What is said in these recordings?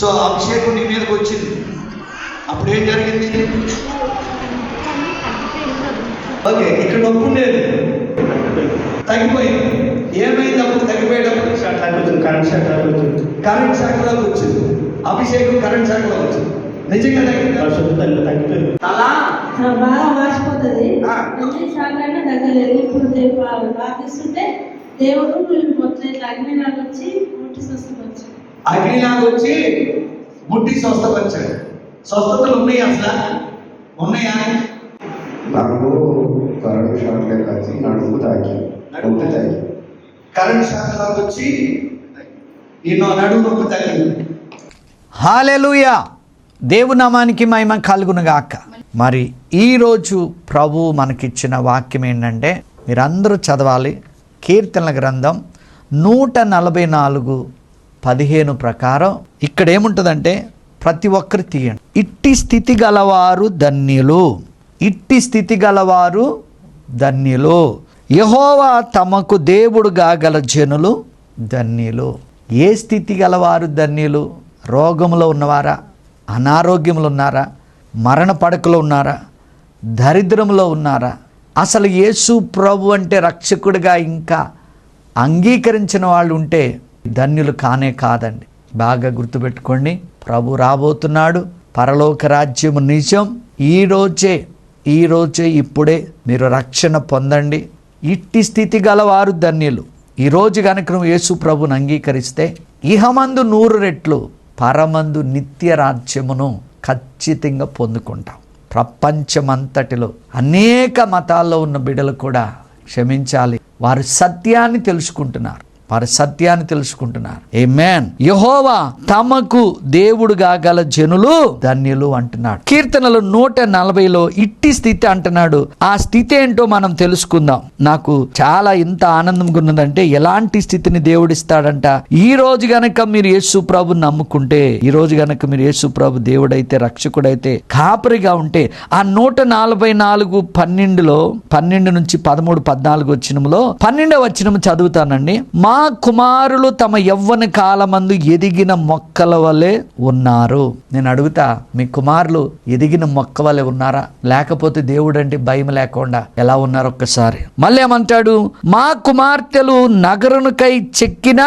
So అభిషేకం నీ మీదకి వచ్చింది. అప్పుడు ఏం జరిగింది? ఓకే ఇక్కడ నొప్పి ఉండేది. తగ్గిపోయింది. ఏమైంది అప్పుడు? తగ్గిపోయేటప్పుడు? షాక్ కరెంట్ షాక్ అవుతుంది కరెంట్ శాఖలోకి వచ్చింది. అభిషేకం కరెంట్ శాఖలోకి వచ్చింది. నిజంగా తగ్గిందా? తల్లి తగ్గిపోయింది. అలా బాగా తగ్గలేదు. ఇప్పుడు ప్రార్థిస్తుంటే దేవుడు మొత్తం ఇట్లా అగ్నిలాగా వచ్చి ముట్టి స్వస్థపరిచి అగ్నిలాగా వచ్చి ముట్టి స్వస్థపరిచాడు. స్వస్థతలు ఉన్నాయి అసలు? ఉన్నాయా? నాకు కరెంట్ షాక్ నడుము తాకి నొప్పి తాకి. కరెంట్ శాఖలోకి వచ్చి నిన్ను నడుము నొప్పి తగ్గింది. హాలెలుయా! దేవునామానికి మహిమ కలుగునుగాక. మరి ఈరోజు ప్రభు మనకిచ్చిన వాక్యం ఏంటంటే మీరందరూ చదవాలి. కీర్తనల గ్రంథం నూట నలభై నాలుగు పదిహేను ప్రకారం ఇక్కడ ఏముంటుందంటే ప్రతి ఒక్కరు తీయండి. ఇట్టి స్థితి గలవారు ధన్యులు. ఇట్టి స్థితి గలవారు ధన్యులు. యహోవా తమకు దేవుడుగా గల జనులు ధన్యులు. ఏ స్థితి గలవారు ధన్యులు? రోగంలో ఉన్నవారా? అనారోగ్యములు ఉన్నారా? మరణ పడకలో ఉన్నారా? దరిద్రంలో ఉన్నారా? అసలు యేసు ప్రభు అంటే రక్షకుడిగా ఇంకా అంగీకరించిన వాళ్ళు ఉంటే ధన్యులు కానే కాదండి. బాగా గుర్తుపెట్టుకోండి. ప్రభు రాబోతున్నాడు. పరలోక రాజ్యము నిజం ఈ రోజే ఈ రోజే ఇప్పుడే మీరు రక్షణ పొందండి. ఇట్టి స్థితి గలవారు ధన్యులు. ఈరోజు కనుక నువ్వు యేసు ప్రభుని అంగీకరిస్తే ఇహమందు నూరు రెట్లు పరమందు నిత్య రాజ్యమును ఖచ్చితంగా పొందుకుంటాం. ప్రపంచమంతటిలో అనేక మతాల్లో ఉన్న బిడ్డలు కూడా క్షమించాలి. వారు సత్యాన్ని తెలుసుకుంటున్నారు. వారి సత్యాన్ని తెలుసుకుంటున్నారు. ఏ మ్యాన్ యహోవా తమకు దేవుడుగా గల జనులు ధన్యులు అంటున్నాడు. కీర్తనలు నూట నలభైలో ఇట్టి స్థితి అంటున్నాడు. ఆ స్థితి ఏంటో మనం తెలుసుకుందాం. నాకు చాలా ఇంత ఆనందంగా ఉన్నదంటే ఎలాంటి స్థితిని దేవుడిస్తాడంట. ఈ రోజు గనక మీరు యేసు ప్రభు నమ్ముకుంటే ఈ రోజు గనక మీరు యేసు ప్రభు దేవుడైతే రక్షకుడైతే కాపరిగా ఉంటే ఆ నూట నలభై నాలుగు పన్నెండులో పన్నెండు నుంచి పదమూడు పద్నాలుగు వచ్చినములో పన్నెండవ వచ్చినము చదువుతానండి. మా కుమారులు తమ యవ్వన కాలమందు ఎదిగిన మొక్కల వలె ఉన్నారు. నేను అడుగుతా మీ కుమారులు ఎదిగిన మొక్క వలె ఉన్నారా? లేకపోతే దేవుడంటే భయం లేకుండా ఎలా ఉన్నారు ఒక్కసారి? మళ్ళీ ఏమంటాడు? మా కుమార్తెలు నగరునికై చెక్కిన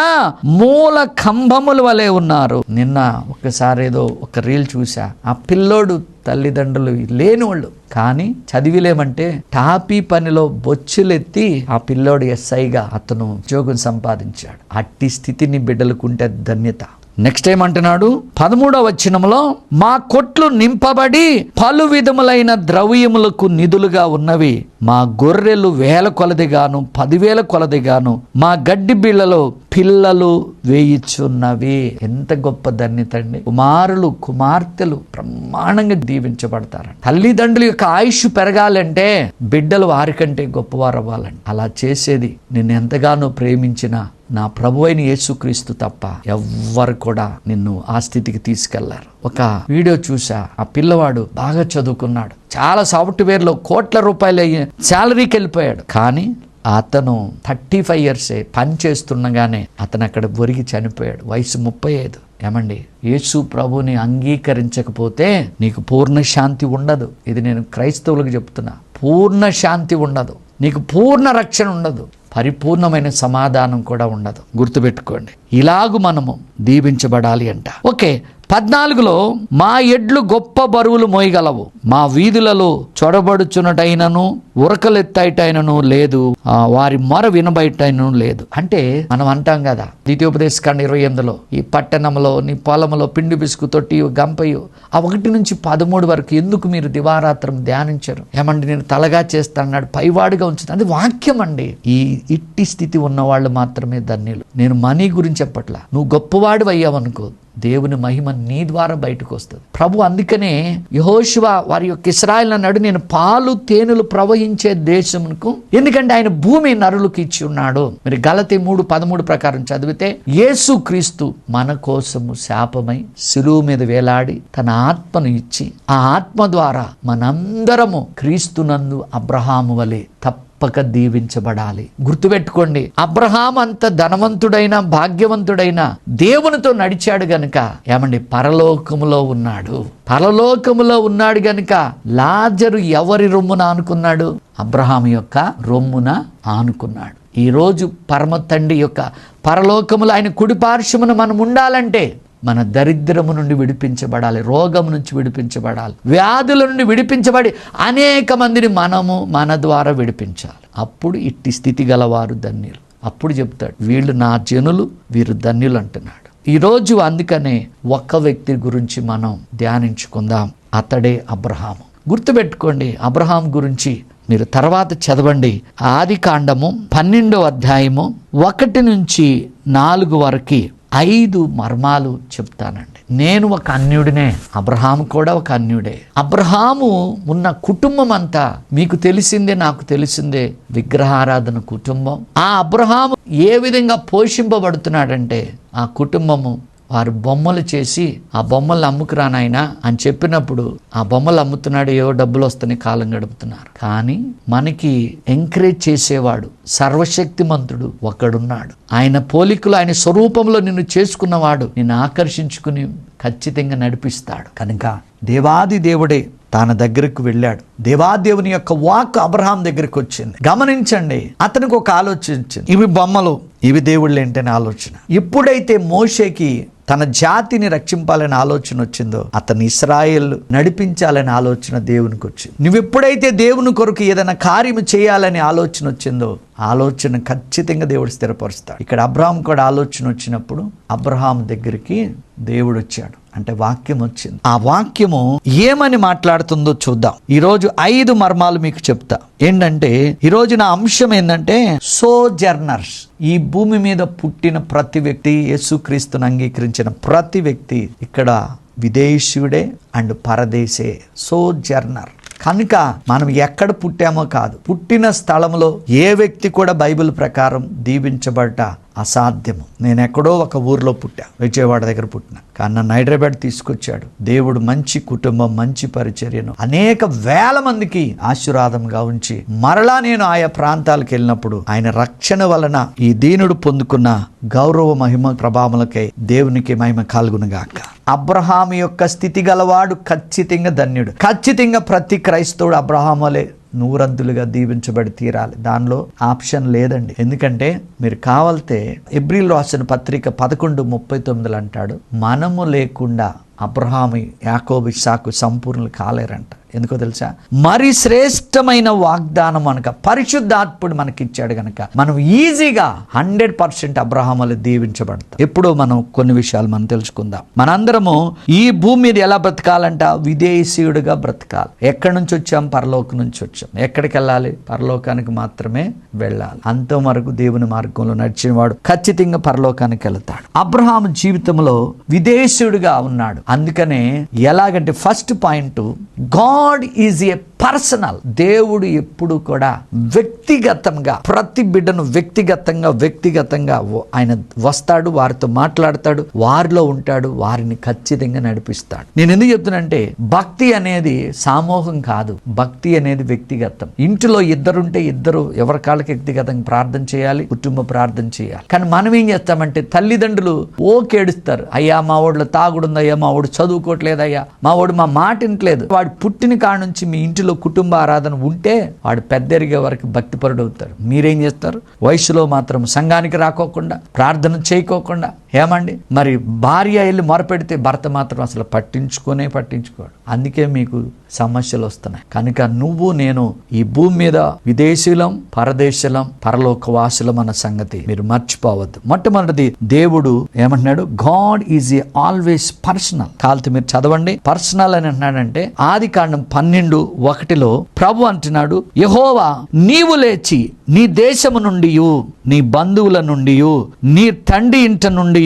మూల కంబముల వలె ఉన్నారు. నిన్న ఒకసారి ఏదో ఒక రీల్ చూసా ఆ పిల్లోడు తల్లిదండ్రులు లేని వాళ్ళు కానీ చదివిలేమంటే టాపీ పనిలో బొచ్చులెత్తి ఆ పిల్లోడు ఎస్ఐగా అతను ఉద్యోగం సంపాదించాడు. అట్టి స్థితిని బిడ్డలకుంటే ధన్యత. నెక్స్ట్ ఏమంటున్నాడు పదమూడవ వచ్చినంలో మా కొట్లు నింపబడి పలు విధములైన ద్రవ్యములకు నిధులుగా ఉన్నవి. మా గొర్రెలు వేల కొలదిగాను పదివేల కొలదిగాను మా గడ్డి బిళ్ళలో పిల్లలు వేయిచున్నవి. ఎంత గొప్ప ధన్యతండి కుమారులు కుమార్తెలు బ్రహ్మాండంగా దీవించబడతారు తల్లిదండ్రుల యొక్క ఆయుష్ పెరగాలంటే బిడ్డలు వారికంటే గొప్పవారు అవ్వాలండి అలా చేసేది నిన్ను ఎంతగానో ప్రేమించిన నా ప్రభు అయిన యేసుక్రీస్తు తప్ప ఎవ్వరు కూడా నిన్ను ఆ స్థితికి తీసుకెళ్ళారు. ఒక వీడియో చూసా ఆ పిల్లవాడు బాగా చదువుకున్నాడు. చాలా సాఫ్ట్వేర్లో కోట్ల రూపాయలు శాలరీకి వెళ్ళిపోయాడు. కానీ అతను థర్టీ ఫైవ్ ఇయర్సే పని చేస్తుండగానే అతను అక్కడ ఒరిగి చనిపోయాడు. వయసు ముప్పై ఐదు. ఏమండి? యేసు ప్రభుని అంగీకరించకపోతే నీకు పూర్ణ శాంతి ఉండదు. ఇది నేను క్రైస్తవులకు చెప్తున్నా. పూర్ణ శాంతి ఉండదు. నీకు పూర్ణ రక్షణ ఉండదు. పరిపూర్ణమైన సమాధానం కూడా ఉండదు. గుర్తుపెట్టుకోండి. ఇలాగు మనము దీవించబడాలి అంట. ఓకే పద్నాలుగులో మా ఎడ్లు గొప్ప బరువులు మోయగలవు. మా వీధులలో చొడబడుచున్నటైనను ఉరకలెత్తైటైనను లేదు. వారి మొర వినబయటైనను లేదు. అంటే మనం అంటాం కదా ద్వితీయోపదేశ కాండ ఇరవై ఎనిమిదిలో ఈ పట్టణంలో నీ పొలంలో పిండి బిసుకు తొట్టి గంపయు ఆ ఒకటి నుంచి పదమూడు వరకు ఎందుకు మీరు దివారాత్రం ధ్యానించరు? ఏమండి నేను తలగా చేస్తానన్నాడు పైవాడుగా ఉంచుతాను. అది వాక్యం అండి. ఈ ఇట్టి స్థితి ఉన్న వాళ్ళు మాత్రమే ధన్యులు. నేను మనీ గురించి చెప్పట్లా. నువ్వు గొప్పవాడు అయ్యావనుకో దేవుని మహిమ నీ ద్వారా బయటకు వస్తుంది. ప్రభు అందుకనే యహోశివ వారి యొక్క ఇస్రాయల్ అన్నాడు నేను పాలు తేనెలు ప్రవహించే దేశంకు ఎందుకంటే ఆయన భూమి నరులకు ఇచ్చి ఉన్నాడు. మరి గలతి మూడు పదమూడు ప్రకారం చదివితే యేసు క్రీస్తు మన కోసము శాపమై శిలువు మీద వేలాడి తన ఆత్మను ఇచ్చి ఆ ఆత్మ ద్వారా మనందరము క్రీస్తునందు అబ్రహాము వలె తప్ప తప్పక దీవించబడాలి. గుర్తుపెట్టుకోండి అబ్రహాం అంత ధనవంతుడైన భాగ్యవంతుడైన దేవునితో నడిచాడు గనుక ఏమండి పరలోకములో ఉన్నాడు. పరలోకములో ఉన్నాడు గనుక లాజరు ఎవరి రొమ్మున ఆనుకున్నాడు? అబ్రహాం యొక్క రొమ్మున ఆనుకున్నాడు. ఈరోజు పరమ తండ్రి యొక్క పరలోకములు ఆయన కుడి పార్శ్వమున మనం ఉండాలంటే మన దరిద్రము నుండి విడిపించబడాలి రోగం నుంచి విడిపించబడాలి వ్యాధుల నుండి విడిపించబడి అనేక మందిని మనము మన ద్వారా విడిపించాలి. అప్పుడు ఇట్టి స్థితి గలవారు ధన్యులు. అప్పుడు చెప్తాడు వీళ్ళు నా జనులు వీరు ధన్యులు అంటున్నాడు. ఈరోజు అందుకనే ఒక్క వ్యక్తి గురించి మనం ధ్యానించుకుందాం అతడే అబ్రహాము. గుర్తుపెట్టుకోండి అబ్రహాం గురించి మీరు తర్వాత చదవండి. ఆది కాండము పన్నెండో అధ్యాయము ఒకటి నుంచి నాలుగు వరకు ఐదు మర్మాలు చెప్తానండి. నేను ఒక అన్యుడినే అబ్రహాము కూడా ఒక అన్యుడే. అబ్రహాము ఉన్న కుటుంబం అంతా మీకు తెలిసిందే నాకు తెలిసిందే విగ్రహారాధన కుటుంబం. ఆ అబ్రహాము ఏ విధంగా పోషింపబడుతున్నాడంటే ఆ కుటుంబము వారు బొమ్మలు చేసి ఆ బొమ్మలు అమ్ముకురా నాయనా అని చెప్పినప్పుడు ఆ బొమ్మలు అమ్ముతున్నాడు ఏవో డబ్బులు వస్తాయి కాలం గడుపుతున్నారు. కానీ మనకి ఎంకరేజ్ చేసేవాడు సర్వశక్తిమంతుడు ఒకడున్నాడు. ఆయన పోలికలు ఆయన స్వరూపంలో నిన్ను చేసుకున్నవాడు నిన్ను ఆకర్షించుకుని ఖచ్చితంగా నడిపిస్తాడు. కనుక దేవాది దేవుడే తన దగ్గరకు వెళ్ళాడు. దేవాదేవుని యొక్క వాక్ అబ్రహాం దగ్గరికి వచ్చింది. గమనించండి అతనికి ఒక ఆలోచించింది ఇవి బొమ్మలు ఇవి దేవుళ్ళు ఏంటనే ఆలోచన. ఎప్పుడైతే మోషేకి తన జాతిని రక్షింపాలనే ఆలోచన వచ్చిందో అతను ఇస్రాయేల్ నడిపించాలనే ఆలోచన దేవునికి వచ్చింది నువ్వు ఎప్పుడైతే దేవుని కొరకు ఏదైనా కార్యము చేయాలనే ఆలోచన వచ్చిందో ఆలోచన ఖచ్చితంగా దేవుడు స్థిరపరుస్తాడు. ఇక్కడ అబ్రహాం కూడా ఆలోచన వచ్చినప్పుడు అబ్రహాం దగ్గరికి దేవుడు వచ్చాడు. అంటే వాక్యం వచ్చింది. ఆ వాక్యము ఏమని మాట్లాడుతుందో చూద్దాం. ఈరోజు ఐదు మర్మాలు మీకు చెప్తా. ఏంటంటే ఈ రోజు నా అంశం ఏంటంటే సో జర్నర్స్ ఈ భూమి మీద పుట్టిన ప్రతి వ్యక్తి యేసుక్రీస్తును అంగీకరించిన ప్రతి వ్యక్తి ఇక్కడ విదేశీయుడే అండ్ పరదేశే. సో జర్నర్ కనుక మనం ఎక్కడ పుట్టామో కాదు. పుట్టిన స్థలంలో ఏ వ్యక్తి కూడా బైబిల్ ప్రకారం దీవించబడ్డ అసాధ్యము. నేను ఎక్కడో ఒక ఊర్లో పుట్టా విజయవాడ దగ్గర పుట్టిన. కానీ నన్ను హైదరాబాద్ తీసుకొచ్చాడు. దేవుడు మంచి కుటుంబం మంచి పరిచర్యను అనేక వేల మందికి ఆశీర్వాదంగా ఉంచి మరలా నేను ఆయా ప్రాంతాలకు వెళ్ళినప్పుడు ఆయన రక్షణ వలన ఈ దీనుడు పొందుకున్న గౌరవ మహిమ ప్రభావములకై దేవునికి మహిమ కలుగునుగాక అబ్రహాం యొక్క స్థితి గలవాడు ఖచ్చితంగా ధన్యుడు. ఖచ్చితంగా ప్రతి క్రైస్తవుడు అబ్రహాం వలె నూరంతులుగా దీవించబడి తీరాలి. దానిలో ఆప్షన్ లేదండి. ఎందుకంటే మీరు కావాలితే ఎబ్రిల్ రాసిన పత్రిక పదకొండు ముప్పై తొమ్మిదిలో అంటాడు మనము లేకుండా అబ్రహాము యాకోబు ఇస్సాకు సంపూర్ణులు కాలేరంట. ఎందుకో తెలుసా? మరి శ్రేష్టమైన వాగ్దానం అనక పరిశుద్ధాత్ముడు మనకి ఇచ్చాడు మనం ఈజీగా హండ్రెడ్ పర్సెంట్ అబ్రహాములు దీవించబడతాం. ఎప్పుడో మనం కొన్ని విషయాలు మనం తెలుసుకుందాం. మనందరము ఈ భూమి మీద ఎలా బ్రతకాలంట? విదేశీయుడిగా బ్రతకాలి. ఎక్కడి నుంచి వచ్చాం? పరలోకం నుంచి వచ్చాం. ఎక్కడికి వెళ్ళాలి? పరలోకానికి మాత్రమే వెళ్ళాలి. అంత వరకు దేవుని మార్గంలో నడిచినవాడు ఖచ్చితంగా పరలోకానికి వెళ్తాడు. అబ్రహాం జీవితంలో విదేశీయుడిగా ఉన్నాడు. అందుకనే ఎలాగంటే first point God is a personal. దేవుడు ఎప్పుడు కూడా వ్యక్తిగతంగా ప్రతి బిడ్డను వ్యక్తిగతంగా వ్యక్తిగతంగా ఆయన వస్తాడు వారితో మాట్లాడతాడు వారిలో ఉంటాడు వారిని ఖచ్చితంగా నడిపిస్తాడు. నేను ఎందుకు చెప్తున్నానంటే భక్తి అనేది సామూహం కాదు. భక్తి అనేది వ్యక్తిగతం. ఇంటిలో ఇద్దరుంటే ఇద్దరు ఎవరి కాళ్ళకి వ్యక్తిగతంగా ప్రార్థన చేయాలి కుటుంబ ప్రార్థన చేయాలి. కానీ మనం ఏం చేస్తామంటే తల్లిదండ్రులు ఓకేడుస్తారు అయ్యా మా వాడిలో తాగుడుందయ్యా మా వాడు చదువుకోవట్లేదయ్యా మా వాడు మా మాట వినట్లేదు. వాడు పుట్టిన కాడ నుంచి మీ ఇంటిలో కుటుంబ ఆరాధన ఉంటే వాడు పెద్దరిగే వరకు భక్తిపరుడు అవుతాడు మీరేం చేస్తారు? వయసులో మాత్రం సంఘానికి రాకోకుండా ప్రార్థన చేయకోకుండా ఏమండి? మరి భార్య వెళ్ళి మొరపెడితే భర్త మాత్రం అసలు పట్టించుకునే పట్టించుకోడు. అందుకే మీకు సమస్యలు వస్తున్నాయి. కనుక నువ్వు నేను ఈ భూమి మీద విదేశీలం పరదేశలం పరలోకవాసులం అన్న సంగతి మీరు మర్చిపోవద్దు. మొట్టమొదటిది దేవుడు ఏమంటున్నాడు? God is a always personal కాలితే మీరు చదవండి. పర్సనల్ అని అంటున్నాడంటే ఆది కాండం పన్నెండు ఒకటిలో ప్రభు అంటున్నాడు యహోవా నీవు లేచి నీ దేశము నుండి నీ బంధువుల నుండి నీ తండ్రి ఇంట నుండి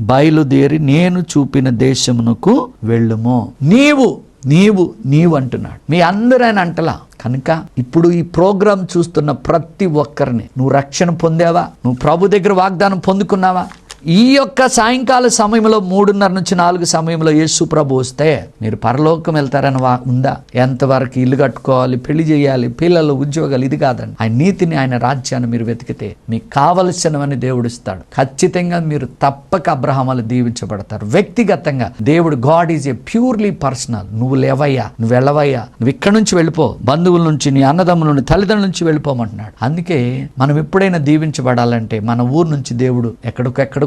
బయలుదేరి నేను చూపిన దేశమునకు వెళ్ళుము. నీవు నీవు నీవు అంటున్నాడు. మీ అందరూ ఆయన అంటలా. కనుక ఇప్పుడు ఈ ప్రోగ్రాం చూస్తున్న ప్రతి ఒక్కరిని నువ్వు రక్షణ పొందావా? నువ్వు ప్రభు దగ్గర వాగ్దానం పొందుకున్నావా? ఈ యొక్క సాయంకాల సమయంలో మూడున్నర నుంచి నాలుగు సమయంలో యేసు ప్రభు వస్తే మీరు పరలోకం వెళ్తారని వా ఉందా? ఎంతవరకు ఇల్లు కట్టుకోవాలి పెళ్ళి చేయాలి పిల్లలు ఉద్యోగాలు ఇది కాదండి. ఆయన నీతిని ఆయన రాజ్యాన్ని మీరు వెతికితే మీకు కావలసినవని దేవుడు ఇస్తాడు. ఖచ్చితంగా మీరు తప్పక అబ్రహామాలు దీవించబడతారు. వ్యక్తిగతంగా దేవుడు God is a purely personal. నువ్వు లేవయ్యా నువ్వు వెళ్ళవయ్యా నువ్వు ఇక్కడ నుంచి వెళ్ళిపో బంధువుల నుంచి నీ అన్నదమ్ముల నుండి తల్లిదండ్రుల నుంచి వెళ్ళిపోమంటున్నాడు. అందుకే మనం ఎప్పుడైనా దీవించబడాలంటే మన ఊరు నుంచి దేవుడు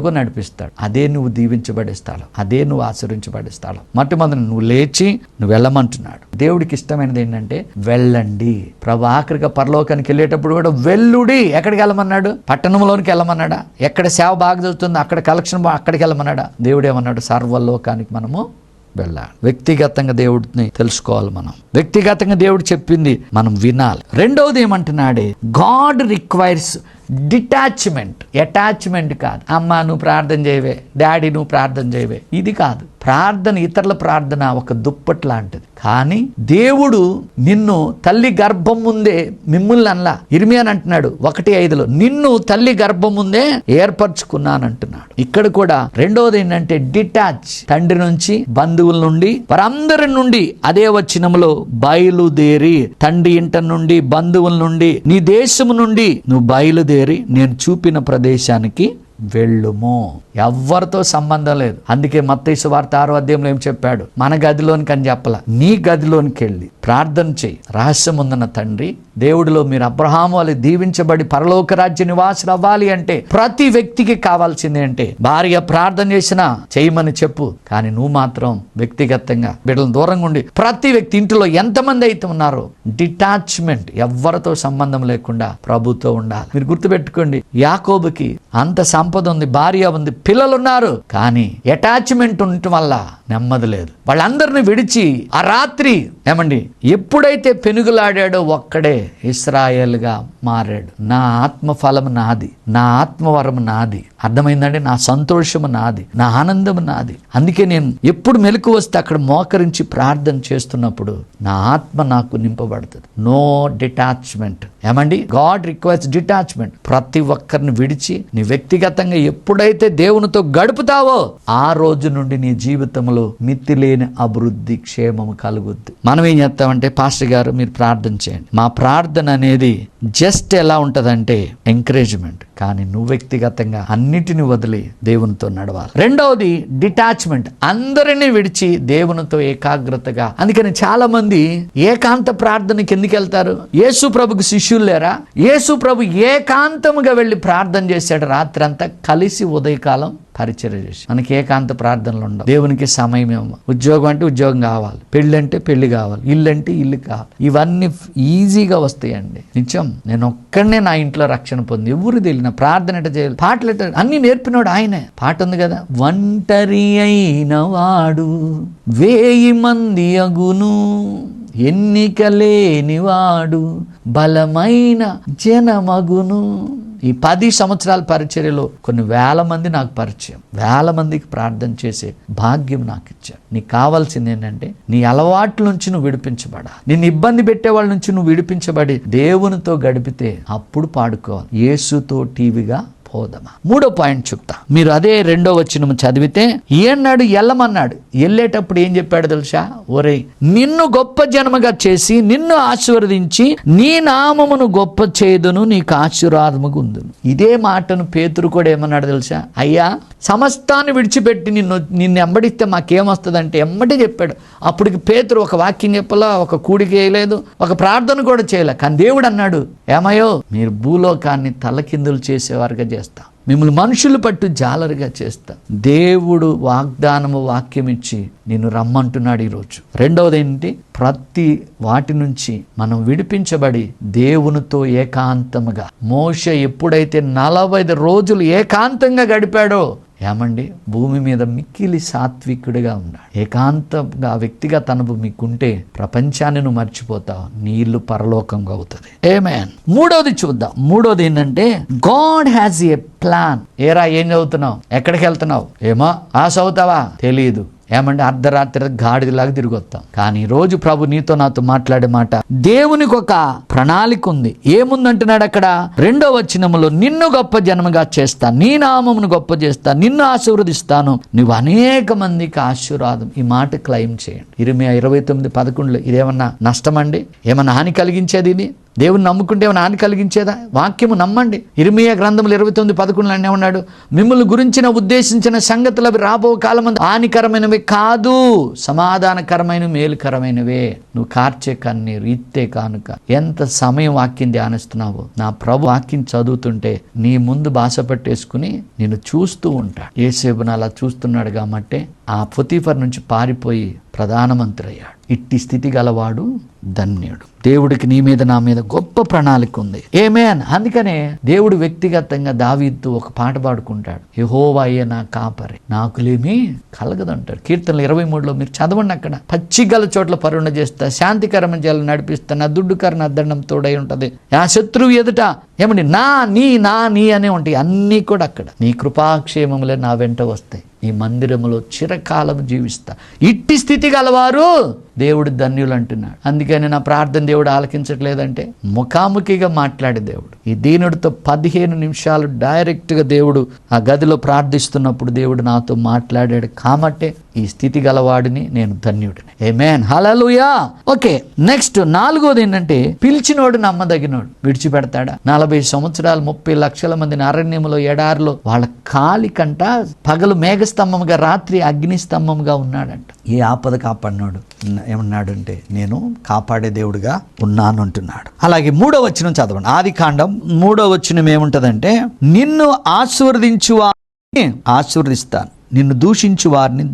ఎక్కడికెక్కడికో నడిపిస్తాడు. అదే నువ్వు దీవించబడే స్థలం. అదే నువ్వు ఆచరించబడే స్థలం. మొట్టమొదటి నువ్వు లేచి నువ్వు వెళ్ళమంటున్నాడు. దేవుడికి ఇష్టమైనది ఏంటంటే వెళ్ళండి. ప్రభు ఆఖరిగా పరలోకానికి వెళ్ళేటప్పుడు కూడా వెల్లుడి ఎక్కడికి వెళ్ళమన్నాడు? పట్టణంలోనికి వెళ్ళమన్నాడా? ఎక్కడ సేవ బాగా జరుగుతుందో అక్కడ కలెక్షన్ అక్కడికి వెళ్ళమన్నాడా? దేవుడు ఏమన్నాడు? సర్వలోకానికి మనము వెళ్ళాలి. వ్యక్తిగతంగా దేవుడిని తెలుసుకోవాలి మనం. వ్యక్తిగతంగా దేవుడు చెప్పింది మనం వినాలి. రెండవది ఏమంటున్నాడే? గాడ్ రిక్వైర్స్ డిటాచ్మెంట్ అటాచ్మెంట్ కాదు. అమ్మ నువ్వు ప్రార్థన చేయవే డాడీ నువ్వు ప్రార్థన చేయవే. ఇది కాదు. ప్రార్థన ఇతరుల ప్రార్థన ఒక దుప్పటి లాంటిది. కానీ దేవుడు నిన్ను తల్లి గర్భం ముందే మిమ్మల్ని అనలా. ఇర్మియాన్ అంటున్నాడు ఒకటి ఐదులో నిన్ను తల్లి గర్భం ముందే ఏర్పరచుకున్నాను అంటున్నాడు ఇక్కడ కూడా రెండవది ఏంటంటే డిటాచ్. తండ్రి నుంచి బంధువుల నుండి వారందరి నుండి అదే వచ్చినములో బయలుదేరి తండ్రి ఇంట నుండి బంధువుల నుండి నీ దేశము నుండి నువ్వు బయలుదేరి. నేను చూపిన ప్రదేశానికి వెళ్ళుము. ఎవ్వరితో సంబంధం లేదు. అందుకే మత్తయి వార్త ఆరో అధ్యాయంలో ఏం చెప్పాడు? మన గదిలోనికి అని చెప్పలా. నీ గదిలోనికి వెళ్ళి ప్రార్థన చేయి. రహస్యం ఉందన్న తండ్రి దేవుడిలో మీరు అబ్రహాము వాళ్ళు దీవించబడి పరలోక రాజ్య నివాసులు అవ్వాలి అంటే ప్రతి వ్యక్తికి కావాల్సింది అంటే భార్య ప్రార్థన చేసినా చేయమని చెప్పు. కానీ నువ్వు మాత్రం వ్యక్తిగతంగా బిడ్డలు దూరంగా ఉండి ప్రతి వ్యక్తి ఇంటిలో ఎంతమంది అయితే ఉన్నారో డిటాచ్మెంట్ ఎవరితో సంబంధం లేకుండా ప్రభుతో ఉండాలి. మీరు గుర్తుపెట్టుకోండి యాకోబుకి అంత సంపద ఉంది భార్య ఉంది పిల్లలు ఉన్నారు. కానీ అటాచ్మెంట్ ఉండటం వల్ల నెమ్మది లేదు. వాళ్ళందరిని విడిచి ఆ రాత్రి ఏమండి ఎప్పుడైతే పెనుగులాడాడో ఒక్కడే ఇస్రాయేల్గా మారాడు. నా ఆత్మఫలం నాది నా ఆత్మవరం నాది. అర్థమైందండి? నా సంతోషము నాది నా ఆనందము నాది. అందుకే నేను ఎప్పుడు మెలకు వస్తే అక్కడ మోకరించి ప్రార్థన చేస్తున్నప్పుడు నా ఆత్మ నాకు నింపబడుతుంది. No detachment. ఏమండి? God requires detachment. ప్రతి ఒక్కరిని విడిచి నీ వ్యక్తిగతంగా ఎప్పుడైతే దేవునితో గడుపుతావో ఆ రోజు నుండి నీ జీవితంలో మితిలేని అభివృద్ధి క్షేమము కలుగుద్ది. మనం ఏం చేస్తామంటే పాస్టర్ గారు మీరు ప్రార్థన చేయండి. మా ప్రార్థన అనేది జస్ట్ ఎలా ఉంటదంటే ఎంకరేజ్మెంట్ కానీ నువ్వు వ్యక్తిగతంగా అన్నిటిని వదిలి దేవునితో నడవాలి. రెండవది డిటాచ్మెంట్ అందరినీ విడిచి దేవునితో ఏకాగ్రతగా. అందుకని చాలా మంది ఏకాంత ప్రార్థనకి ఎందుకు వెళ్తారు? యేసు ప్రభుకి శిష్యులు లేరా? యేసు ప్రభు ఏకాంతముగా వెళ్ళి ప్రార్థన చేశాడు రాత్రి అంతా కలిసి ఉదయకాలం పరిచర్య చేసి. మనకి ఏకాంత ప్రార్థనలు ఉండవు. దేవునికి సమయం ఏమో ఉద్యోగం అంటే ఉద్యోగం కావాలి. పెళ్ళి అంటే పెళ్ళి కావాలి. ఇల్లు అంటే ఇల్లు కావాలి. ఇవన్నీ ఈజీగా వస్తాయండి. నిత్యం నేను ఒక్కడనే నా ఇంట్లో రక్షణ పొంది ఎవరు తెలియన ప్రార్థన ఎట చేయాలి? పాటలు ఎట అన్ని నేర్పినోడు ఆయనే. పాట ఉంది కదా? ఒంటరి అయిన వాడు వేయి మంది అగును. ఎన్నిక లేనివాడు బలమైన జనమగును. ఈ పది సంవత్సరాల పరిచర్యలో కొన్ని వేల మంది నాకు పరిచయం. వేల మందికి ప్రార్థన చేసే భాగ్యం నాకు ఇచ్చారు నీకు కావాల్సింది ఏంటంటే నీ అలవాట్ల నుంచి నువ్వు విడిపించబడాలి. నిన్ను ఇబ్బంది పెట్టే వాళ్ళ నుంచి నువ్వు విడిపించబడి దేవునితో గడిపితే అప్పుడు పాడుకోవాలి. యేసుతో టీవీగా పోదమా మూడో పాయింట్ చెప్తా. మీరు అదే రెండో వచ్చిన చదివితే ఏనాడు ఎల్లమన్నాడు. వెళ్ళేటప్పుడు ఏం చెప్పాడు తెలుసా? ఒరే నిన్ను గొప్ప జన్మగా చేసి నిన్ను ఆశీర్వదించి నీ నామమును గొప్ప చేదును నీకు ఆశీర్వాదముగా ఉందును. ఇదే మాటను పేతురు కూడా ఏమన్నాడు తెలుసా? అయ్యా సమస్తాన్ని విడిచిపెట్టి నిన్ను నిన్ను ఎంబడిస్తే మాకేమొస్తుందంటే ఎమ్మటే చెప్పాడు. అప్పటికి పేతురు ఒక వాక్యం చెప్పలా ఒక కూడికి వేయలేదు ఒక ప్రార్థన కూడా చేయలే. కానీ దేవుడు అన్నాడు ఏమయ్యో మీరు భూలోకాన్ని తలకిందులు చేసేవారుగా చేస్తా. మిమ్మల్ని మనుషులు పట్టు జాలరుగా చేస్తా. దేవుడు వాగ్దానము వాక్యం ఇచ్చి నేను రమ్మంటున్నాడు ఈరోజు. రెండవది ఏంటి? ప్రతి వాటి నుంచి మనం విడిపించబడి దేవునితో ఏకాంతముగా మోష ఎప్పుడైతే నలభై రోజులు ఏకాంతంగా గడిపాడో ఏమండి? భూమి మీద మిక్కిలి సాత్వికుడిగా ఉన్నాడు. ఏకాంతంగా వ్యక్తిగా తనపు మీకుంటే ప్రపంచాన్ని నువ్వు మర్చిపోతావు. నీళ్ళు పరలోకంగా అవుతుంది. ఏమేన్ మూడోది చూద్దాం. మూడోది ఏంటంటే గాడ్ హ్యాస్ ఏ ప్లాన్ ఏరా ఏం చదువుతున్నావు? ఎక్కడికి వెళ్తున్నావు? ఏమో ఆశ అవుతావా తెలియదు ఏమంటే అర్ధరాత్రి గాడిదలాగా తిరిగి వస్తాం. కానీ రోజు ప్రభు నీతో నాతో మాట్లాడే మాట దేవునికి ఒక ప్రణాళిక ఉంది. ఏముందంటున్నాడు అక్కడ? రెండో వచనములో నిన్ను గొప్ప జన్మగా చేస్తా. నీ నామమును గొప్ప చేస్తా. నిన్ను ఆశీర్వదిస్తాను. నువ్వు అనేక మందికి ఆశీర్వాదం. ఈ మాట క్లెయిమ్ చేయండి. ఇరవై ఇరవై తొమ్మిది పదకొండులో ఇదేమన్నా నష్టమండి? ఏమన్నా హాని కలిగించేది ఇది? దేవుని నమ్ముకుంటే ఏమైనా హాని కలిగించేదా? వాక్యము నమ్మండి. ఇరిమియా గ్రంథములు ఇరవై తొమ్మిది పదకొండులో అనే ఉన్నాడు మిమ్మల్ని గురించిన ఉద్దేశించిన సంగతులు అవి రాబో కాలం హానికరమైనవి కాదు సమాధానకరమైన మేలుకరమైనవే. నువ్వు కార్చే కన్నీరు ఇత్తే కానుక. ఎంత సమయం వాక్యం ధ్యానిస్తున్నావో. నా ప్రభు వాక్యం చదువుతుంటే నీ ముందు భాష పట్టేసుకుని నేను చూస్తూ ఉంటాడు. ఏసేపును అలా చూస్తున్నాడు కాబట్టి ఆ పొతీఫర్ నుంచి పారిపోయి ప్రధానమంత్రి అయ్యాడు. ఇట్టి స్థితి గలవాడు ధన్యుడు. దేవుడికి నీ మీద నా మీద గొప్ప ప్రణాళిక ఉంది. ఏమేన్ అందుకనే దేవుడు వ్యక్తిగతంగా దావీద్దు ఒక పాట పాడుకుంటాడు. యహోవాయే నా కాపరి నాకులేమీ కలగదంటాడు. కీర్తనలు ఇరవై మూడులో మీరు చదవండి అక్కడ. పచ్చిగల చోట్ల పరుణ చేస్తా శాంతికరమ జలం నడిపిస్తా నా దుడ్డుకరణ అద్దడం తోడై ఉంటుంది. ఆ శత్రువు ఎదుట ఏమండి? నా నీ నా నీ అనే ఉంటాయి. అన్నీ కూడా అక్కడ. నీ కృపాక్షేమములే నా వెంట వస్తాయి. ఈ మందిరములో చిరకాలం జీవిస్తా. ఇట్టి స్థితి గలవారు దేవుడు ధన్యులు అంటున్నాడు. అందుకని నా ప్రార్థన దేవుడు ఆలకించట్లేదంటే ముఖాముఖిగా మాట్లాడే దేవుడు. ఈ దీనుడితో పదిహేను నిమిషాలు డైరెక్ట్గా దేవుడు ఆ గదిలో ప్రార్థిస్తున్నప్పుడు దేవుడు నాతో మాట్లాడాడు. కాబట్టే ఈ స్థితి గలవాడిని నేను ధన్యుడిని. ఏమేన్ హలలుయా ఓకే నెక్స్ట్ నాలుగోది ఏంటంటే పిలిచినోడు నమ్మదగినోడు. విడిచిపెడతాడా? నలభై సంవత్సరాలు ముప్పై లక్షల మందిని అరణ్యములో ఎడారిలో వాళ్ళ కాలి కంట పగలు మేఘస్తంభంగా రాత్రి అగ్నిస్తంభంగా ఉన్నాడంట. ఈ ఆపద కాపాడినాడు? ఏమన్నాడు అంటే నేను కాపాడే దేవుడిగా ఉన్నాను అంటున్నాడు. అలాగే మూడో వచనం చదవండి. ఆది కాండం మూడో వచనం ఏముంటదంటే నిన్ను ఆశీర్వదించు వారిని ఆశీర్వదిస్తాను. నిన్ను దూషించు వారిని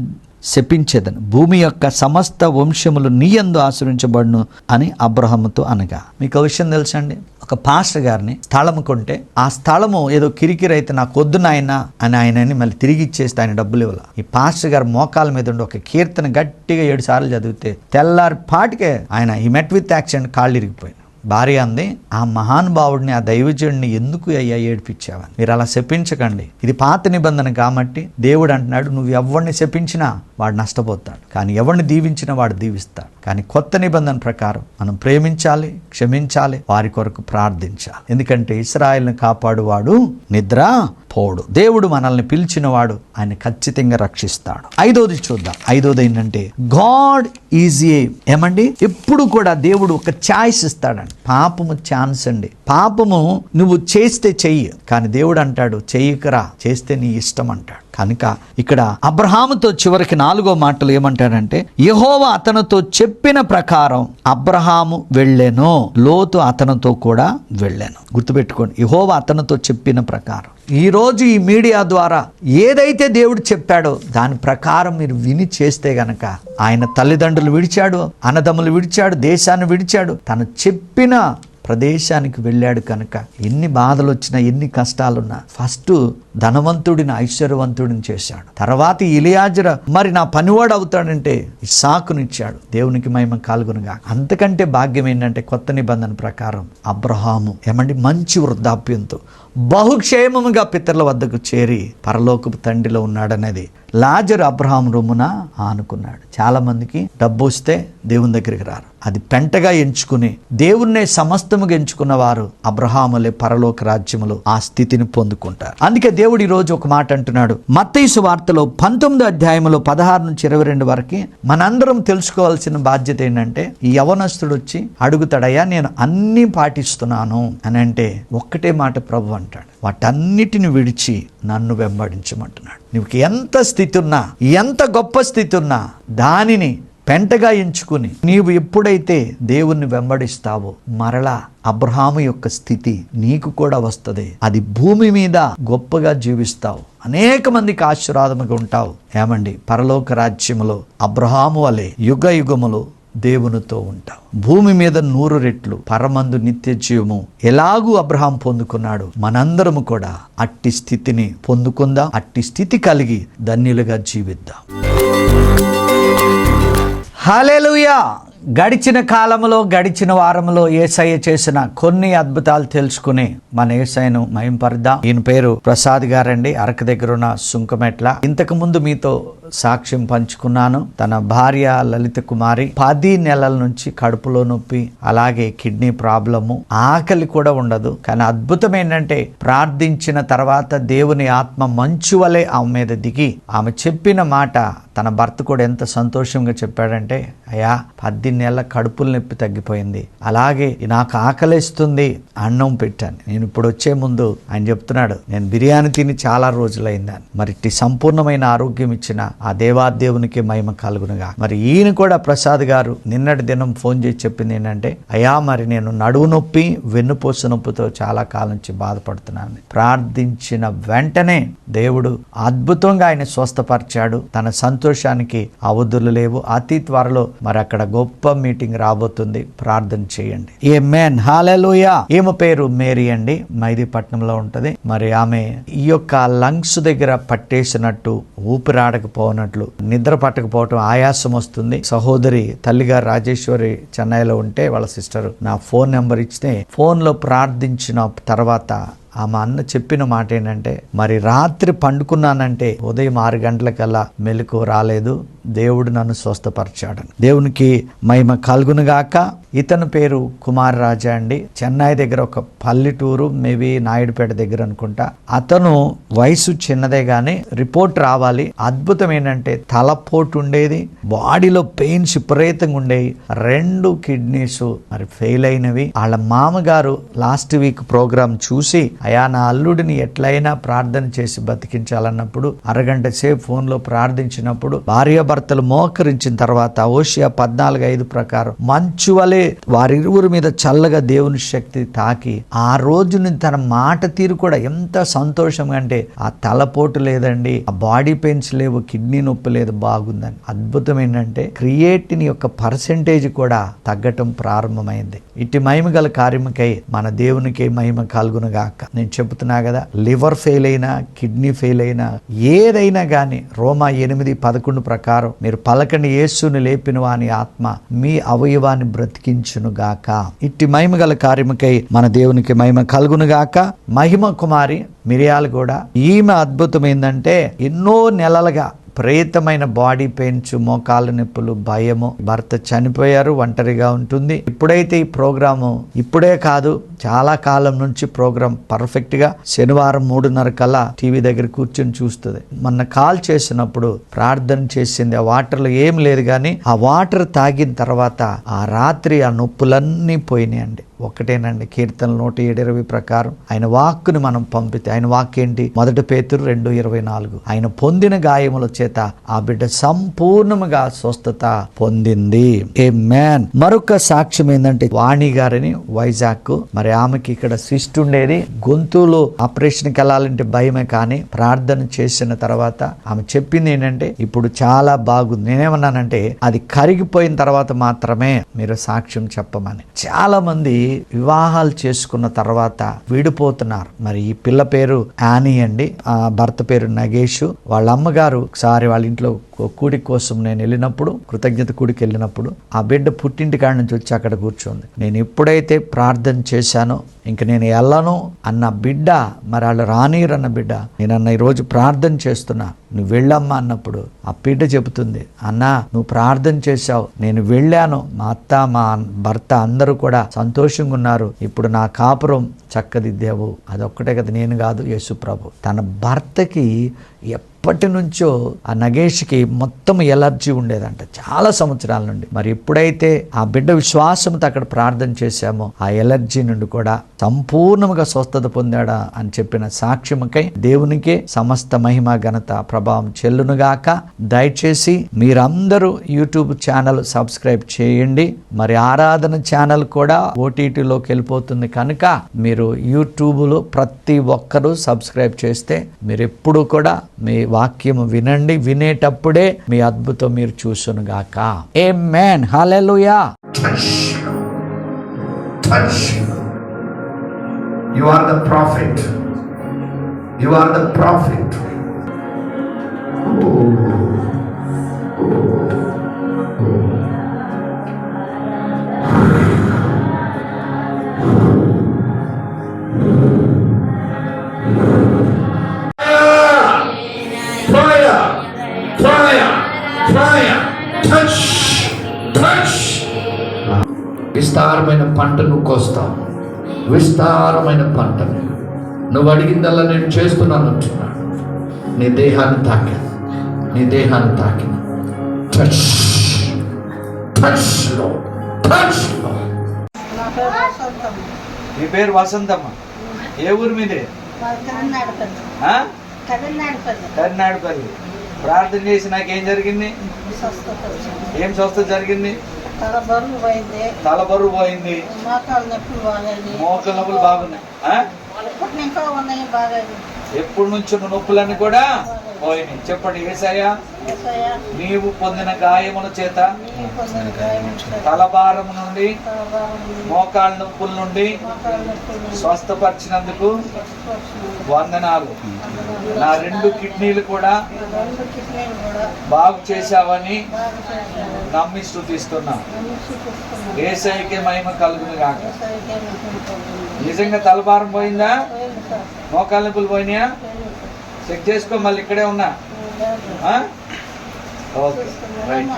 శపించేదను. భూమి యొక్క సమస్త వంశములు నీయందు ఆశ్రయించబడును అని అబ్రహముతో అనగా. మీకు విషయం తెలుసండి? ఒక పాస్టర్ గారిని స్థలము కొంటే ఆ స్థలము ఏదో కిరికిరి అయితే నాకు వద్దు నాయన అని ఆయనని మళ్ళీ తిరిగి ఇచ్చేస్తే ఆయన డబ్బులు ఇవ్వాలి. ఈ పాస్టర్ గారు మోకాల మీద ఉండి ఒక కీర్తన గట్టిగా ఏడు సార్లు చదివితే తెల్లారి పాటికే ఆయన ఈ మెట్ విత్ యాక్సిడెంట్ కాళ్ళు ఇరిగిపోయింది భార్య అంది ఆ మహానుభావుడిని ఆ దైవజుడిని ఎందుకు అయ్యా ఏడిపించావని మీరు అలా శపించకండి. ఇది పాత నిబంధన కాబట్టి దేవుడు అంటున్నాడు నువ్వు ఎవరిని శపించినా వాడు నష్టపోతాడు కానీ ఎవరిని దీవించినా వాడు దీవిస్తాడు. కానీ కొత్త నిబంధన ప్రకారం మనం ప్రేమించాలి క్షమించాలి వారి కొరకు ప్రార్థించాలి. ఎందుకంటే ఇస్రాయల్ని కాపాడువాడు నిద్ర పోడు దేవుడు మనల్ని పిలిచినవాడు ఆయన ఖచ్చితంగా రక్షిస్తాడు. ఐదోది చూద్దాం. ఐదోది ఏంటంటే గాడ్ ఈజ్ ఏ ఏమండి? ఎప్పుడు కూడా దేవుడు ఒక ఛాయిస్ ఇస్తాడండి. పాపము ఛాన్స్ అండి. పాపము నువ్వు చేస్తే చెయ్యి కానీ దేవుడు అంటాడు చెయ్యకరా చేస్తే నీ ఇష్టం అంటాడు. కనుక ఇక్కడ అబ్రహాముతో చివరికి నాలుగో మాటలు ఏమంటాడంటే యహోవా అతనితో చెప్పిన ప్రకారం అబ్రహాము వెళ్ళాను లోతు అతనితో కూడా వెళ్ళాను. గుర్తుపెట్టుకోండి యహోవా అతనితో చెప్పిన ప్రకారం. ఈరోజు ఈ మీడియా ద్వారా ఏదైతే దేవుడు చెప్పాడో దాని ప్రకారం మీరు విని చేస్తే గనక ఆయన తల్లిదండ్రులు విడిచాడు అన్నదమ్ములు విడిచాడు దేశాన్ని విడిచాడు తను చెప్పిన ప్రదేశానికి వెళ్ళాడు కనుక ఎన్ని బాధలు వచ్చినా ఎన్ని కష్టాలున్నా ఫస్ట్ ధనవంతుడిని ఐశ్వర్యవంతుడిని చేశాడు. తర్వాత ఇలియాజర మరి నా పనివాడు అవుతాడంటే సాకునిచ్చాడు దేవునికి మహిమ కాలుగునుగా అంతకంటే భాగ్యం ఏంటంటే కొత్త నిబంధన ప్రకారం అబ్రహాము ఏమండి? మంచి వృద్ధాప్యంతో బహుక్షేమముగా పితరుల వద్దకు చేరి పరలోకపు తండ్రిలో ఉన్నాడనేది లాజర్ అబ్రహాం రొమ్మున ఆనుకున్నాడు. చాలామందికి డబ్బు వస్తే దేవుని దగ్గరికి రారు. అది పెంటగా ఎంచుకుని దేవుణ్ణే సమస్తముగా ఎంచుకున్న వారు అబ్రహాములే పరలోక రాజ్యములు ఆ స్థితిని పొందుకుంటారు. అందుకే దేవుడు ఈరోజు రోజు ఒక మాట అంటున్నాడు. మత్తయిసు వార్తలో పంతొమ్మిది అధ్యాయంలో పదహారు నుంచి ఇరవై రెండు వరకు మనందరం తెలుసుకోవాల్సిన బాధ్యత ఏంటంటే ఈ యవనస్తుడు వచ్చి అడుగుతాడయ్యా నేను అన్నీ పాటిస్తున్నాను అని అంటే ఒక్కటే మాట ప్రభు ఉంటాడు వాటన్నిటిని విడిచి నన్ను వెంబడించమంటున్నాడు. నీకు ఎంత స్థితి ఉన్నా ఎంత గొప్ప స్థితి ఉన్నా దానిని పెంటగా ఎంచుకుని నీవు ఎప్పుడైతే దేవుణ్ణి వెంబడిస్తావో మరలా అబ్రహాము యొక్క స్థితి నీకు కూడా వస్తుంది. అది భూమి మీద గొప్పగా జీవిస్తావు. అనేక మందికి ఆశీర్వాదముగా ఉంటావు. ఏమండి? పరలోక రాజ్యములో అబ్రహాము వలె యుగ యుగములు దేవునితో ఉంటావు. భూమి మీద నూరు రెట్లు పరమందు నిత్య జీవము ఎలాగూ అబ్రహాం పొందుకున్నాడు మనందరము కూడా అట్టి స్థితిని పొందుకుందాం అట్టి స్థితి కలిగి ధన్యులుగా జీవిద్దాం. హాలేలుయా గడిచిన కాలంలో గడిచిన వారంలో ఏసయ్య చేసిన కొన్ని అద్భుతాలు తెలుసుకుని మన ఏసయ్యను మయంపరుద్దాం ఈయన పేరు ప్రసాద్ గారండి. అరకు దగ్గర ఉన్న సుంకమెట్ల. ఇంతకు ముందు మీతో సాక్ష్యం పంచుకున్నాను. తన భార్య లలిత కుమారి పది నెలల నుంచి కడుపులో నొప్పి అలాగే కిడ్నీ ప్రాబ్లము. ఆకలి కూడా ఉండదు. కానీ అద్భుతం ఏంటంటే ప్రార్థించిన తర్వాత దేవుని ఆత్మ మంచు వలె ఆమె మీద దిగి ఆమె చెప్పిన మాట తన భర్త కూడా ఎంత సంతోషంగా చెప్పాడంటే అయ్యా పద్దెనిమిది నెలల కడుపుల నొప్పి తగ్గిపోయింది. అలాగే నాకు ఆకలిస్తుంది అన్నం పెట్టాను. నేను ఇప్పుడు వచ్చే ముందు ఆయన చెప్తున్నాడు నేను బిర్యానీ తిని చాలా రోజులైందని. మరి ఇట్టి సంపూర్ణమైన ఆరోగ్యం ఇచ్చిన ఆ దేవాదేవునికి మహిమ కలుగునుగా. మరి ఈయన కూడా ప్రసాద్ గారు నిన్నటి దినం ఫోన్ చేసి చెప్పింది ఏంటంటే అయ్యా మరి నేను నడువు నొప్పి వెన్నుపూస నొప్పితో చాలా కాలం నుంచి బాధపడుతున్నాను ప్రార్థించిన వెంటనే దేవుడు అద్భుతంగా ఆయన స్వస్థపరిచాడు. తన సంతోషానికి అవధులు లేవు. అతి త్వరలో మరి అక్కడ గొప్ప మీటింగ్ రాబోతుంది. ప్రార్థన చేయండి. ఏ మేన్ హాలూయా ఈమె పేరు మేరీ అండి. మైదీపట్నంలో ఉంటుంది. మరి ఆమె ఈ యొక్క లంగ్స్ దగ్గర పట్టేసినట్టు ఊపిరాడకపోనట్లు నిద్ర పట్టకపోవటం ఆయాసం వస్తుంది. సహోదరి తల్లిగారు రాజేశ్వరి చెన్నైలో ఉంటే వాళ్ళ సిస్టర్ నా ఫోన్ నెంబర్ ఇచ్చితే ఫోన్లో ప్రార్థించిన తర్వాత ఆమె అన్న చెప్పిన మాట ఏంటంటే మరి రాత్రి పండుకున్నానంటే ఉదయం ఆరు గంటలకల్లా మెలకు రాలేదు. దేవుడు నన్ను స్వస్థపరిచాడని. దేవునికి మహిమ కలుగునుగాక. ఇతని పేరు కుమార్ రాజా అండి. చెన్నై దగ్గర ఒక పల్లెటూరు మేబీ నాయుడుపేట దగ్గర అనుకుంటా. అతను వయసు చిన్నదే కానీ రిపోర్ట్ రావాలి. అద్భుతం ఏంటంటే తలపోటు ఉండేది బాడీలో పెయిన్స్ విపరీతంగా ఉండేవి. రెండు కిడ్నీస్ మరి ఫెయిల్ అయినవి. వాళ్ళ మామగారు లాస్ట్ వీక్ ప్రోగ్రామ్ చూసి అయా నా అల్లుడిని ఎట్లయినా ప్రార్థన చేసి బతికించాలన్నప్పుడు అరగంట సేపు ఫోన్లో ప్రార్థించినప్పుడు భార్యాభర్తలు మోకరించిన తర్వాత ఓషియా పద్నాలుగు ఐదు ప్రకారం మంచు వలె వారిరువురి మీద చల్లగా దేవుని శక్తి తాకి ఆ రోజు నుంచి తన మాట తీరు కూడా ఎంత సంతోషం అంటే ఆ తలపోటు లేదండి ఆ బాడీ పెయిన్స్ లేవు కిడ్నీ నొప్పి లేదు బాగుందని. అద్భుతం ఏంటంటే క్రియేటిన్ యొక్క పర్సెంటేజ్ కూడా తగ్గటం ప్రారంభమైంది. ఇట్టి మహిమ గల కార్యముకై మన దేవునికి మహిమ కలుగునుగాక నేను చెబుతున్నా కదా లివర్ ఫెయిల్ అయినా కిడ్నీ ఫెయిల్ అయినా ఏదైనా కానీ రోమా ఎనిమిది పదకొండు ప్రకారం మీరు పలకని యేసుని లేపిన వాని ఆత్మ మీ అవయవాన్ని బ్రతికి గాక ఇట్టి మహిమ గల కార్యముకై మన దేవునికి మహిమ కలుగును గాక మహిమ కుమారి మిరియాలు కూడా ఈమె అద్భుతం ఏంటంటే ఎన్నో నెలలుగా విపరీతమైన బాడీ పెయిన్స్ మోకాళ్ళ నొప్పులు భయము. భర్త చనిపోయారు ఒంటరిగా ఉంటుంది. ఇప్పుడైతే ఈ ప్రోగ్రాము ఇప్పుడే కాదు చాలా కాలం నుంచి ప్రోగ్రాం పర్ఫెక్ట్గా శనివారం మూడున్నర కల్లా టీవీ దగ్గర కూర్చొని చూస్తుంది. మొన్న కాల్ చేసినప్పుడు ప్రార్థన చేసింది ఆ వాటర్లో ఏం లేదు కానీ ఆ వాటర్ తాగిన తర్వాత ఆ రాత్రి ఆ నొప్పులన్నీ పోయినాయండి. ఒకటేనండి కీర్తన నూట ఏడు ఇరవై ప్రకారం ఆయన వాక్కుని మనం పంపితే ఆయన వాక్ ఏంటి మొదటి పేతురు రెండు ఇరవై నాలుగు. ఆయన పొందిన గాయముల చేత ఆ బిడ్డ సంపూర్ణముగా స్వస్థత పొందింది. ఏ మ్యాన్ మరొక సాక్ష్యం ఏంటంటే వాణి గారిని వైజాగ్ మరి ఆమెకి ఇక్కడ సిస్ట్ ఉండేది. గొంతులో ఆపరేషన్కి వెళ్ళాలంటే భయమే కానీ ప్రార్థన చేసిన తర్వాత ఆమె చెప్పింది ఏంటంటే ఇప్పుడు చాలా బాగుంది. నేనేమన్నానంటే అది కరిగిపోయిన తర్వాత మాత్రమే మీరు సాక్ష్యం చెప్పమని. చాలా మంది వివాహాలు చేసుకున్న తర్వాత విడిపోతున్నారు. మరి ఈ పిల్ల పేరు యానీ అండి. ఆ భర్త పేరు నగేష్. వాళ్ళ అమ్మగారు ఒకసారి వాళ్ళ ఇంట్లో కూడి కోసం నేను వెళ్ళినప్పుడు కృతజ్ఞత కూడికి వెళ్ళినప్పుడు ఆ బిడ్డ పుట్టింటి కాడ నుంచి వచ్చి అక్కడ కూర్చుంది. నేను ఎప్పుడైతే ప్రార్థన చేశానో ఇంక నేను వెళ్ళను అన్న బిడ్డ మరి వాళ్ళు రానీరన్న బిడ్డ నేను అన్న ఈరోజు ప్రార్థన చేస్తున్నా. నువ్వు వెళ్ళమ్మా అన్నప్పుడు ఆ బిడ్డ చెబుతుంది అన్నా నువ్వు ప్రార్థన చేశావు. నేను వెళ్ళాను. మా అత్త మా భర్త అందరూ కూడా సంతోషంగా ఉన్నారు ఇప్పుడు నా కాపురం చక్కదిద్దావు. అదొక్కటే కదా నేను కాదు యేసు ప్రభు తన భర్తకి ఎప్పటి నుంచో ఆ నగేష్కి మొత్తం ఎలర్జీ ఉండేదంట. చాలా సంవత్సరాల నుండి. మరి ఎప్పుడైతే ఆ బిడ్డ విశ్వాసంతో అక్కడ ప్రార్థన చేశామో ఆ ఎలర్జీ నుండి కూడా సంపూర్ణంగా స్వస్థత పొందాడా అని చెప్పిన సాక్ష్యముకై దేవునికే సమస్త మహిమ ఘనత ప్రభావం చెల్లునుగాక. దయచేసి మీరందరూ యూట్యూబ్ ఛానల్ సబ్స్క్రైబ్ చేయండి. మరి ఆరాధన ఛానల్ కూడా ఓటీటీలోకి వెళ్ళిపోతుంది కనుక మీరు యూట్యూబ్లో ప్రతి ఒక్కరూ సబ్స్క్రైబ్ చేస్తే మీరు ఎప్పుడూ కూడా మీ వాక్యము వినండి వినేటప్పుడే మీ అద్భుతం మీరు చూసును గాక. Amen hallelujah you are prophet విస్తారమైన పంట నువ్వు కోస్తావు. విస్తారమైన పంటని. నువ్వు అడిగిందల్లా నేను చేస్తున్నాను అంటున్నాను నీ దేహాన్ని తాకాను నీ దేహాన్ని తాకిన టచ్ టచ్లో టచ్లో మీ పేరు వసంతమ్మ. ఏ ఊరు మీదే? ఆ? కర్నాటపల్లి ప్రార్థన చేసి నాకేం జరిగింది? ఏం స్వస్థత జరిగింది? తల బరువు పోయింది. తల బరువు పోయింది. మోకాలు నొప్పులు బాగాయి మోకల నొప్పులు బాగున్నాయి. ఉన్నాయి ఎప్పుడు నుంచి ఉన్న నొప్పులన్నీ కూడా పోయినాయి చెప్పండి ఏసయ్యా? నీవు పొందిన గాయముల చేత తలభారం నుండి మోకాళ్ళ నొప్పుల నుండి స్వస్థపరిచినందుకు వందనాలు. నా రెండు కిడ్నీలు కూడా బాగు చేశావని నమ్మి స్థుతిస్తున్నా. ఏసైకి మహిమ కలుగును కలుగును. నిజంగా తలభారం పోయిందా? మోకాళ్ళ నొప్పులు పోయినాయా. చెక్ చేసుకో మళ్ళీ ఇక్కడే ఉన్నా. ఆ? ఓకే రైట్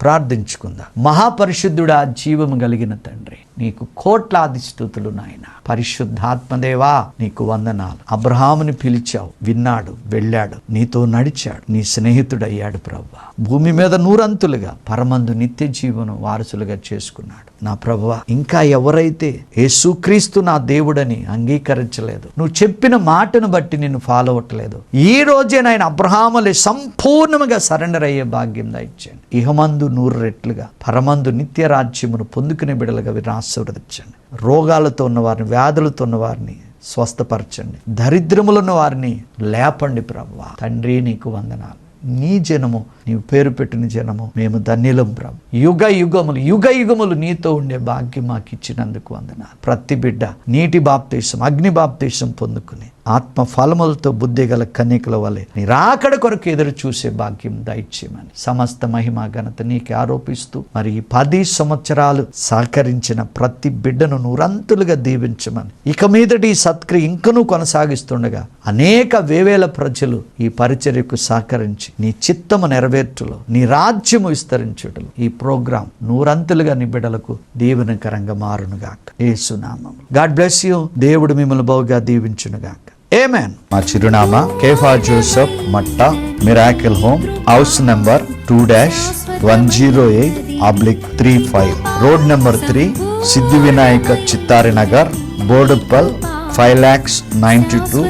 ప్రార్థించుకుందాం. మహాపరిశుద్ధుడా జీవము కలిగిన తండ్రి. నీకు కోట్లాది స్థుతులు నాయన. పరిశుద్ధాత్మదేవా నీకు వందనాలు. అబ్రహాముని పిలిచావు విన్నాడు వెళ్ళాడు నీతో నడిచాడు నీ స్నేహితుడయ్యాడు ప్రభు భూమి మీద నూరంతులుగా పరమందు నిత్య జీవనం వారసులుగా చేసుకున్నాడు. నా ప్రభు ఇంకా ఎవరైతే యేసుక్రీస్తు నా దేవుడని అంగీకరించలేదు నువ్వు చెప్పిన మాటను బట్టి నిన్ను ఫాలో అవ్వట్లేదు ఈ రోజే నాయన అబ్రహాములే సంపూర్ణంగా సరెండర్ అయ్యే భాగ్యం దాయిచ్చాను ఇహమందు నూరు రెట్లుగా పరమందు నిత్య రాజ్యమును పొందుకునే బిడలుగా ఆశీర్వదించండి. రోగాలతో ఉన్నవారిని వ్యాధులతో ఉన్నవారిని స్వస్థపరచండి. దరిద్రములున్న వారిని లేపండి ప్రభువా తండ్రి నీకు వందనాలు. నీ జనము నీవు పేరు పెట్టిన జనము మేము ధన్యులం ప్రభు యుగ యుగములు యుగ యుగములు నీతో ఉండే భాగ్యం మాకు ఇచ్చినందుకు వందనాలు. ప్రతి బిడ్డ నీటి బాప్తీసం అగ్ని బాప్తీసం పొందుకుని ఆత్మ ఫలములతో బుద్ధి గల కన్యకల వలె నీ రాకడ కొరకు ఎదురు చూసే భాగ్యం దయచేయమని సమస్త మహిమ ఘనత నీకు ఆరోపిస్తూ మరి ఈ పది సంవత్సరాలు సహకరించిన ప్రతి బిడ్డను నూరంతులుగా దీవించమని ఇక మీదటి ఈ సత్క్రియ ఇంకనూ కొనసాగిస్తుండగా అనేక వేవేల ప్రజలు ఈ పరిచర్యకు సహకరించి నీ చిత్తము నెరవేర్చులో నీ రాజ్యము విస్తరించుటలో. ఈ ప్రోగ్రాం నూరంతులుగా నీ బిడ్డలకు దీవెనకరంగా మారునుగాక. ఏసునామం గాడ్ బ్లెస్ యూ. దేవుడు మిమ్మల్ని బహుగా దీవించునుగాక. ఏమేన్ మా చిరునామా Kepha Joseph Matta miracle home house number two dash one zero eight oblique three five. Road number three Siddhi Vinayaka Chittari Nagar Boduppal five lakhs ninety two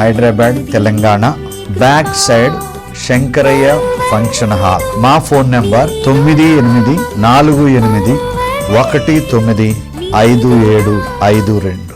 Hyderabad Telangana. Back side Shankaraiah function hall. మా phone number తొమ్మిది ఎనిమిది నాలుగు ఎనిమిది ఒకటి తొమ్మిది ఐదు ఏడు ఐదు రెండు.